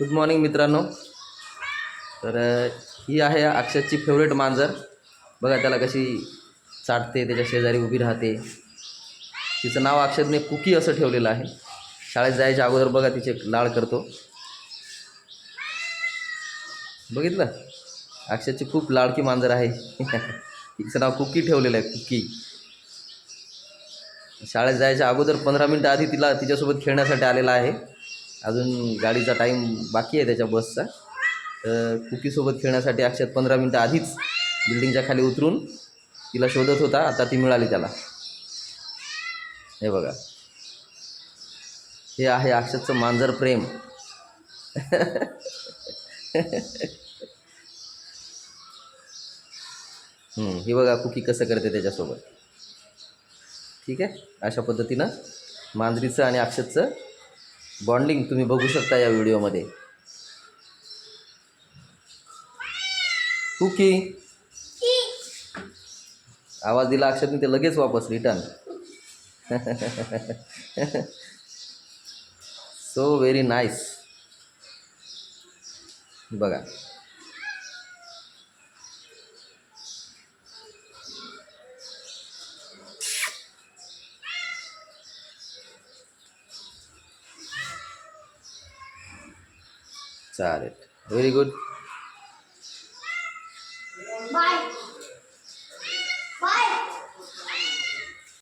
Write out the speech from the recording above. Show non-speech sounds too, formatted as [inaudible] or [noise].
Good morning मित्रांनो. तर ही आहे अक्षतची फेवरेट मांजर. बघा त्याला कशी चाटते त्याच्या शेजारी उभी राहते. तिचं नाव अक्षतने कुकी असं ठेवलेलं आहे. शाळेत जायच्या अगोदर बघा तिचे लाळ करतो. बघितलं? अक्षतची खूप लाडकी मांजर आहे. [laughs] तिचं नाव कुकी ठेवलेलं आहे कुकी. शाळेत जायच्या अगोदर पंधरा मिनटं आधी तिला तिच्यासोबत खेळण्यासाठी आलेला आहे. अजून गाडीचा टाईम बाकी आहे त्याच्या बसचा तर कुकीसोबत खेळण्यासाठी अक्षत पंधरा मिनटं आधीच बिल्डिंगच्या खाली उतरून तिला शोधत होता आता ती मिळाली त्याला. हे बघा. हे आहे अक्षतचं मांजर प्रेम. हे बघा कुकी कसं करते त्याच्यासोबत. ठीक आहे? अशा पद्धतीनं मांजरीचं आणि अक्षतचं बॉन्डिंग तुम्ही बघू शकता या व्हिडिओमध्ये. कुकी आवाज दिला अक्षतने ते लगेच वापस रिटर्न सो व्हेरी नाईस बघा. Very good. Bye.